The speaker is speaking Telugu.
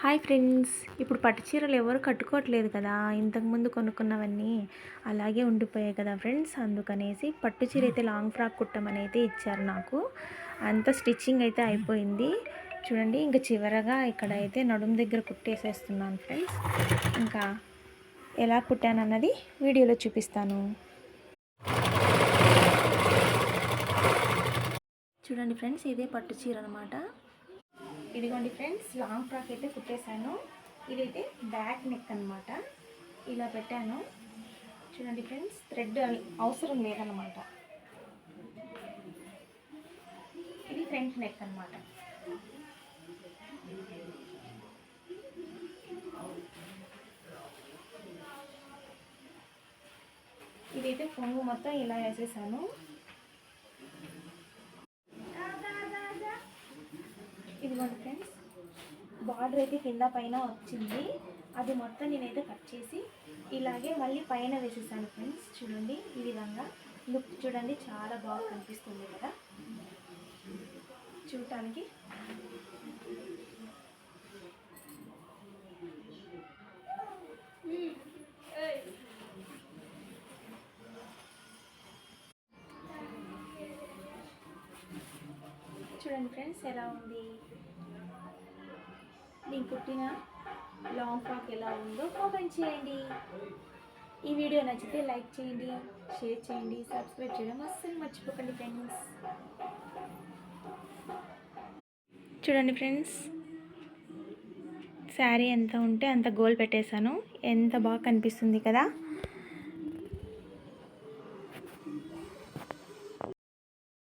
Hi friends. ఇప్పుడు పట్టు చీరలు ఎవరు కట్టుకోవట్లేదు కదా. ఇంతకుముందు కొనుక్కున్నవన్నీ అలాగే ఉండిపోయాయి కదా ఫ్రెండ్స్. అందుకనేసి పట్టు చీర అయితే లాంగ్ ఫ్రాక్ కుట్టమని అయితే ఇచ్చారు నాకు. అంత స్టిచ్చింగ్ అయితే అయిపోయింది. చూడండి ఇంకా చివరగా ఇక్కడ అయితే నడుము దగ్గర కుట్టేసేస్తున్నాను ఫ్రెండ్స్. ఇంకా ఎలా కుట్టానన్నది వీడియోలో చూపిస్తాను. చూడండి ఫ్రెండ్స్ ఇదే పట్టు చీర అనమాట ఇదిగోండి ఫ్రెండ్స్ లాంగ్ ఫ్రాక్ అయితే కుట్టేశాను. ఇదైతే బ్యాక్ నెక్ అన్నమాట. ఇలా పెట్టాను. చూడండి ఫ్రెండ్స్ థ్రెడ్ అవసరం లేదనమాట ఇది ఫ్రంట్ నెక్ అనమాట ఇదైతే పొంగు మొత్తం ఇలా వేసేసాను. ఇదిగోండి ఫ్రెండ్స్. బార్డర్ అయితే కింద పైన వచ్చింది. అది మొత్తం నేనైతే కట్ చేసి ఇలాగే మళ్ళీ పైన వేసేసాను ఫ్రెండ్స్. చూడండి ఈ విధంగా. లుక్ చూడండి చాలా బాగా కనిపిస్తుంది కదా. చూడటానికి. చూడండి ఫ్రెండ్స్ ఎలా ఉంది? నేను కుట్టిన లాంగ్ ఫ్రాక్ ఎలా ఉందో కామెంట్ చేయండి. ఈ వీడియో నచ్చితే లైక్ చేయండి షేర్ చేయండి సబ్స్క్రైబ్ చేయడం అస్సలు మర్చిపోకండి ఫ్రెండ్స్ చూడండి ఫ్రెండ్స్ శారీ ఎంత ఉంటే అంత గోల్ పెట్టేశాను. ఎంత బాగా కనిపిస్తుంది కదా?